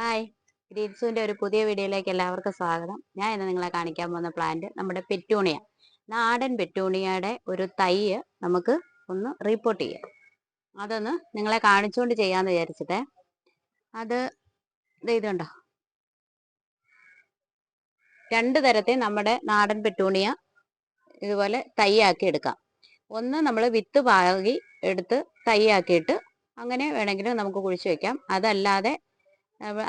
Hi ഗ്രീൻസുവിന്റെ ഒരു പുതിയ വീഡിയോയിലേക്ക് എല്ലാവർക്കും സ്വാഗതം. ഞാൻ ഇന്ന് നിങ്ങളെ കാണിക്കാൻ പോകുന്ന പ്ലാന്റ് നമ്മുടെ പെറ്റൂണിയ. നാടൻ പെറ്റൂണിയയുടെ ഒരു തൈ നമുക്ക് ഒന്ന് റിപ്പോർട്ട് ചെയ്യാം. അതൊന്ന് നിങ്ങളെ കാണിച്ചുകൊണ്ട് ചെയ്യാന്ന് വിചാരിച്ചിട്ടേ. അത് ഇത് ഇതുണ്ടോ രണ്ട് തരത്തെ നമ്മുടെ നാടൻ പെറ്റൂണിയ ഇതുപോലെ തൈയാക്കി എടുക്കാം. ഒന്ന് നമ്മൾ വിത്ത് പാകി എടുത്ത് തൈയാക്കിയിട്ട് അങ്ങനെ വേണമെങ്കിലും നമുക്ക് കുഴിച്ചു വെക്കാം. അതല്ലാതെ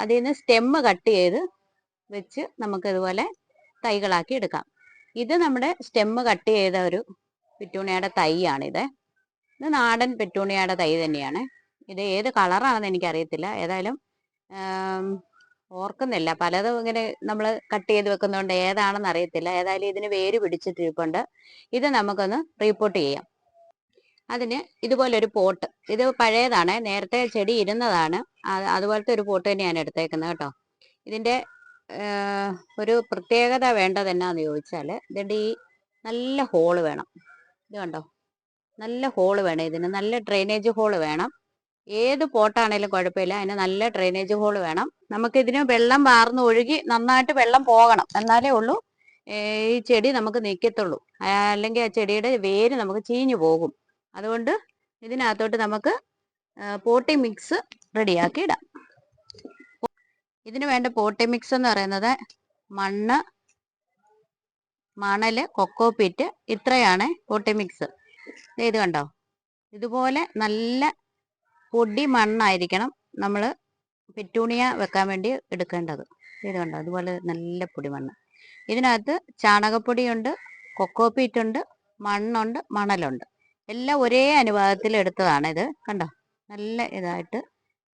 അതിൽ നിന്ന് സ്റ്റെമ്മ് കട്ട് ചെയ്ത് വെച്ച് നമുക്ക് ഇതുപോലെ തൈകളാക്കി എടുക്കാം. ഇത് നമ്മുടെ സ്റ്റെമ്മ് കട്ട് ചെയ്ത ഒരു പെറ്റൂണിയയുടെ തൈയാണിത്. ഇത് നാടൻ പെറ്റൂണിയയുടെ തൈ തന്നെയാണ്. ഇത് ഏത് കളറാണെന്ന് എനിക്കറിയത്തില്ല. ഏതായാലും ഓർക്കുന്നില്ല. പലതും ഇങ്ങനെ നമ്മൾ കട്ട് ചെയ്ത് വെക്കുന്നതുകൊണ്ട് ഏതാണെന്ന് അറിയത്തില്ല. ഏതായാലും ഇതിന് വേര് പിടിച്ചിട്ടിരിപ്പുണ്ട്. ഇത് നമുക്കൊന്ന് റീപ്പോർട്ട് ചെയ്യാം. അതിന് ഇതുപോലൊരു പോട്ട്. ഇത് പഴയതാണ്. നേരത്തെ ചെടി ഇരുന്നതാണ്. അതുപോലത്തെ ഒരു പോട്ട് തന്നെയാണ് എടുത്തേക്കുന്നത് കേട്ടോ. ഇതിന്റെ ഒരു പ്രത്യേകത വേണ്ടത് എന്നാന്ന് ചോദിച്ചാൽ ഇതിന്റെ ഈ നല്ല ഹോൾ വേണം. ഇത് കണ്ടോ? നല്ല ഹോൾ വേണം ഇതിന്. നല്ല ഡ്രെയിനേജ് ഹോൾ വേണം. ഏത് പോട്ടാണേലും കുഴപ്പമില്ല. അതിന് നല്ല ഡ്രെയിനേജ് ഹോൾ വേണം. നമുക്ക് ഇതിന് വെള്ളം വാർന്ന് ഒഴുകി നന്നായിട്ട് വെള്ളം പോകണം. എന്നാലേ ഉള്ളൂ ഈ ചെടി നമുക്ക് നിൽക്കത്തുള്ളൂ അല്ലെങ്കിൽ ആ ചെടിയുടെ വേര് നമുക്ക് ചീഞ്ഞു പോകും. അതുകൊണ്ട് ഇതിനകത്തോട്ട് നമുക്ക് പോട്ടി മിക്സ് റെഡിയാക്കി ഇടാം ഇതിന് വേണ്ട പോട്ടി മിക്സ് എന്ന് പറയുന്നത് മണ്ണ് മണൽ കൊക്കോ പീറ്റ് ഇത്രയാണ് പോട്ടി മിക്സ് ഇത് കണ്ടോ? ഇതുപോലെ നല്ല പൊടി മണ്ണായിരിക്കണം നമ്മൾ പെറ്റൂണിയ വെക്കാൻ വേണ്ടി എടുക്കേണ്ടത്. ഇത് കണ്ടോ? അതുപോലെ നല്ല പൊടി മണ്ണ്. ഇതിനകത്ത് ചാണകപ്പൊടിയുണ്ട് കൊക്കോ ഉണ്ട് മണ്ണുണ്ട് മണലുണ്ട്. എല്ലാം ഒരേ അനുപാതത്തിൽ എടുത്തതാണ് ഇത്. കണ്ടോ? നല്ല ഇതായിട്ട്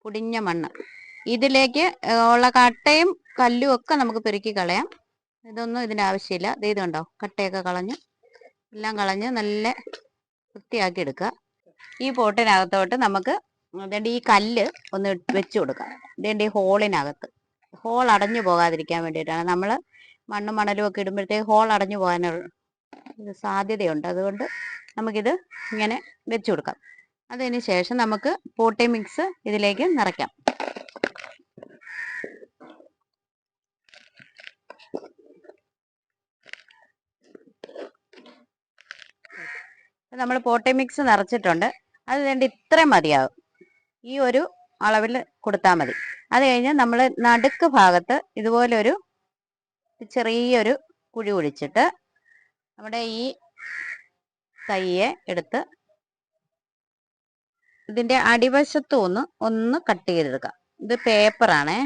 പൊടിഞ്ഞ മണ്ണ്. ഇതിലേക്ക് ഉള്ള കട്ടയും കല്ലും ഒക്കെ നമുക്ക് പെറുക്കി കളയാം. ഇതൊന്നും ഇതിനാവശ്യമില്ല ആവശ്യമില്ല. ഇത് കണ്ടോ? കട്ടയൊക്കെ കളഞ്ഞ് എല്ലാം കളഞ്ഞ് നല്ല വൃത്തിയാക്കി എടുക്കുക. ഈ പോട്ടിനകത്തോട്ട് നമുക്ക് അതേണ്ട ഈ കല്ല് ഒന്ന് വെച്ചു കൊടുക്കാം. ഇതേണ്ട ഈ ഹോളിനകത്ത്. ഹോൾ അടഞ്ഞു പോകാതിരിക്കാൻ വേണ്ടിയിട്ടാണ്. നമ്മൾ മണ്ണും മണലും ഒക്കെ ഇടുമ്പോഴത്തേക്ക് ഹോൾ അടഞ്ഞു പോകാനുള്ള സാധ്യതയുണ്ട്. അതുകൊണ്ട് നമുക്കിത് ഇങ്ങനെ വെച്ചു കൊടുക്കാം. അതിന് ശേഷം നമുക്ക് പോട്ടി മിക്സ് ഇതിലേക്ക് നിറയ്ക്കാം. നമ്മൾ പോട്ടി മിക്സ് നിറച്ചിട്ടുണ്ട്. അത് വേണ്ട ഇത്രയും മതിയാവും. ഈ ഒരു അളവിൽ കൊടുത്താൽ മതി. അത് കഴിഞ്ഞ് നമ്മൾ നടുക്ക് ഭാഗത്ത് ഇതുപോലെ ഒരു ചെറിയൊരു കുഴി കുഴിച്ചിട്ട് നമ്മുടെ ഈ തയ്യെ എടുത്ത് ഇതിന്റെ അടിവശത്ത് ഒന്ന് ഒന്ന് കട്ട് ചെയ്തെടുക്കാം ഇത് പേപ്പറാണേ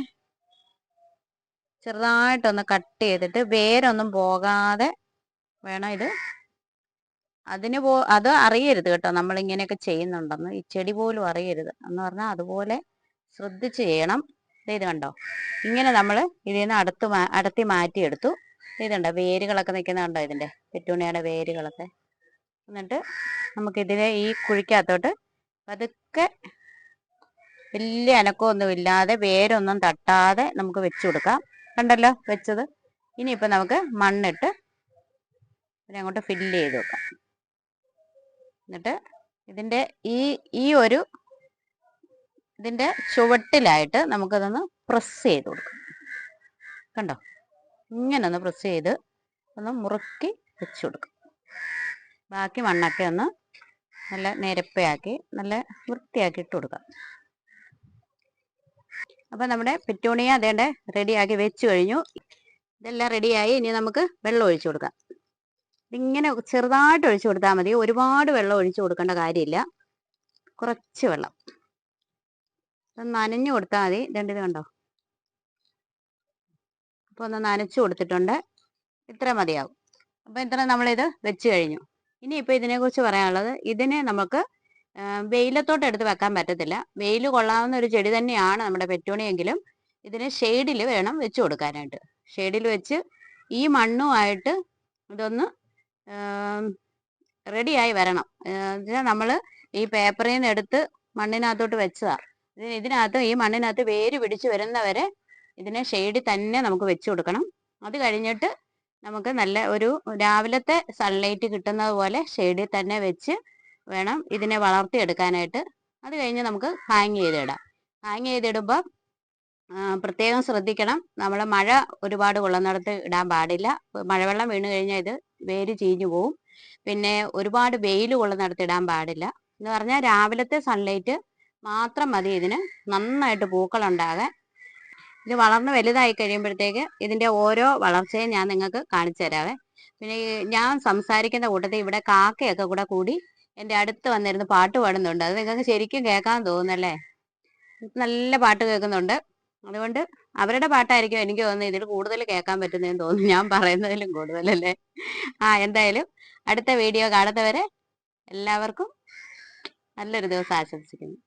ചെറുതായിട്ടൊന്ന് കട്ട് ചെയ്തിട്ട് വേരൊന്നും പോകാതെ വേണം ഇത് അതിന് പോ അത് അറിയരുത് കേട്ടോ. നമ്മൾ ഇങ്ങനെയൊക്കെ ചെയ്യുന്നുണ്ടെന്ന്. ഈ ചെടി പോലും അറിയരുത്. എന്ന് പറഞ്ഞാൽ അതുപോലെ ശ്രദ്ധിച്ച് ചെയ്യണം. ഇത് കണ്ടോ? ഇങ്ങനെ നമ്മൾ ഇതിൽ നിന്ന് അടുത്ത് അടുത്തി മാറ്റിയെടുത്തു. ഇതുണ്ടോ? വേരുകളൊക്കെ നിൽക്കുന്ന കണ്ടോ ഇതിന്റെ പെറ്റൂണിയുടെ വേരുകളൊക്കെ. എന്നിട്ട് നമുക്ക് ഇതിലെ ഈ കുഴിക്കകത്തോട്ട് പതുക്കെ വലിയ അനക്കമൊന്നും ഇല്ലാതെ വേരൊന്നും തട്ടാതെ നമുക്ക് വെച്ചു കൊടുക്കാം. കണ്ടല്ലോ വെച്ചത്? ഇനിയിപ്പോൾ നമുക്ക് മണ്ണിട്ട് അങ്ങോട്ട് ഫില്ല് ചെയ്ത് വെക്കാം. എന്നിട്ട് ഇതിന്റെ ഈ ഈ ഒരു ഇതിന്റെ ചുവട്ടിലായിട്ട് നമുക്കതൊന്ന് പ്രസ് ചെയ്ത് കൊടുക്കാം. കണ്ടോ? ഇങ്ങനെ ഒന്ന് പ്രസ് ചെയ്ത് ഒന്ന് മുറുക്കി വെച്ച് കൊടുക്കും. ബാക്കി മണ്ണൊക്കെ ഒന്ന് നല്ല നിരപ്പയാക്കി നല്ല വൃത്തിയാക്കി ഇട്ട് കൊടുക്കാം. അപ്പൊ നമ്മുടെ പെറ്റൂണിയ അതേണ്ട? റെഡിയാക്കി വെച്ച് കഴിഞ്ഞു. ഇതെല്ലാം റെഡിയായി. ഇനി നമുക്ക് വെള്ളം ഒഴിച്ചു കൊടുക്കാം. ഇതിങ്ങനെ ചെറുതായിട്ട് ഒഴിച്ചു കൊടുത്താൽ മതി. ഒരുപാട് വെള്ളം ഒഴിച്ചു കൊടുക്കേണ്ട കാര്യമില്ല. കുറച്ച് വെള്ളം. നനഞ്ഞു കൊടുത്താൽ മതി. രണ്ടിത് കണ്ടോ? അപ്പൊ ഒന്ന് നനച്ചു കൊടുത്തിട്ടുണ്ട്. ഇത്ര മതിയാവും. അപ്പൊ ഇത്ര നമ്മളിത് വെച്ച് കഴിഞ്ഞു. ഇനി ഇപ്പൊ ഇതിനെ കുറിച്ച് പറയാനുള്ളത് ഇതിനെ നമുക്ക് വെയിലത്തോട്ട് എടുത്ത് വെക്കാൻ പറ്റത്തില്ല. വെയിൽ കൊള്ളാവുന്ന ഒരു ചെടി തന്നെയാണ് നമ്മുടെ പെറ്റൂണിയെങ്കിലും ഇതിന് ഷെയ്ഡിൽ വേണം വെച്ച് കൊടുക്കാനായിട്ട്. ഷെയ്ഡിൽ വെച്ച് ഈ മണ്ണുമായിട്ട് ഇതൊന്ന് റെഡിയായി വരണം. നമ്മൾ ഈ പേപ്പറിൽ നിന്ന് എടുത്ത് മണ്ണിനകത്തോട്ട് വെച്ചതാണ് ഇതിന് ഇതിനകത്ത് ഈ മണ്ണിനകത്ത് വേര് പിടിച്ച് വരുന്നവരെ ഇതിനെ ഷെയ്ഡിൽ തന്നെ നമുക്ക് വെച്ച് കൊടുക്കണം. അത് കഴിഞ്ഞിട്ട് നമുക്ക് നല്ല ഒരു രാവിലത്തെ സൺലൈറ്റ് കിട്ടുന്നത് പോലെ ഷെയ്ഡിൽ തന്നെ വെച്ച് വേണം ഇതിനെ വളർത്തിയെടുക്കാനായിട്ട്. അത് കഴിഞ്ഞ് നമുക്ക് ഹാങ് ചെയ്തിടാം. ഹാങ് ചെയ്തിടുമ്പോൾ പ്രത്യേകം ശ്രദ്ധിക്കണം. നമ്മൾ മഴ ഒരുപാട് കൊള്ളുന്നിടത്ത് ഇടാൻ പാടില്ല. മഴവെള്ളം വീണ് കഴിഞ്ഞാൽ ഇത് വേര് ചീഞ്ഞു പോവും. പിന്നെ ഒരുപാട് വെയിൽ കൊള്ളുന്നിടത്ത് ഇടാൻ പാടില്ല. എന്ന് പറഞ്ഞാൽ രാവിലത്തെ സൺലൈറ്റ് മാത്രം മതി ഇതിന്. നന്നായിട്ട് പൂക്കളുണ്ടാകാൻ. ഇത് വളർന്ന് വലുതായി കഴിയുമ്പോഴത്തേക്ക് ഇതിന്റെ ഓരോ വളർച്ചയും ഞാൻ നിങ്ങൾക്ക് കാണിച്ചു തരാവേ. പിന്നെ ഞാൻ സംസാരിക്കുന്ന കൂട്ടത്തിൽ ഇവിടെ കാക്കയൊക്കെ കൂടെ കൂടി എന്റെ അടുത്ത് വന്നിരുന്ന് പാട്ട് പാടുന്നുണ്ട്. അത് നിങ്ങൾക്ക് ശരിക്കും കേൾക്കാൻ തോന്നുന്നല്ലേ? നല്ല പാട്ട് കേൾക്കുന്നുണ്ട്. അതുകൊണ്ട് അവരുടെ പാട്ടായിരിക്കും എനിക്ക് തോന്നുന്നത് ഇതിൽ കൂടുതൽ കേൾക്കാൻ പറ്റുന്നതെന്ന് തോന്നുന്നു. ഞാൻ പറയുന്നതിലും കൂടുതലല്ലേ? ആ എന്തായാലും അടുത്ത വീഡിയോ കാണുന്നവരെ എല്ലാവർക്കും നല്ലൊരു ദിവസം ആശംസിക്കുന്നു.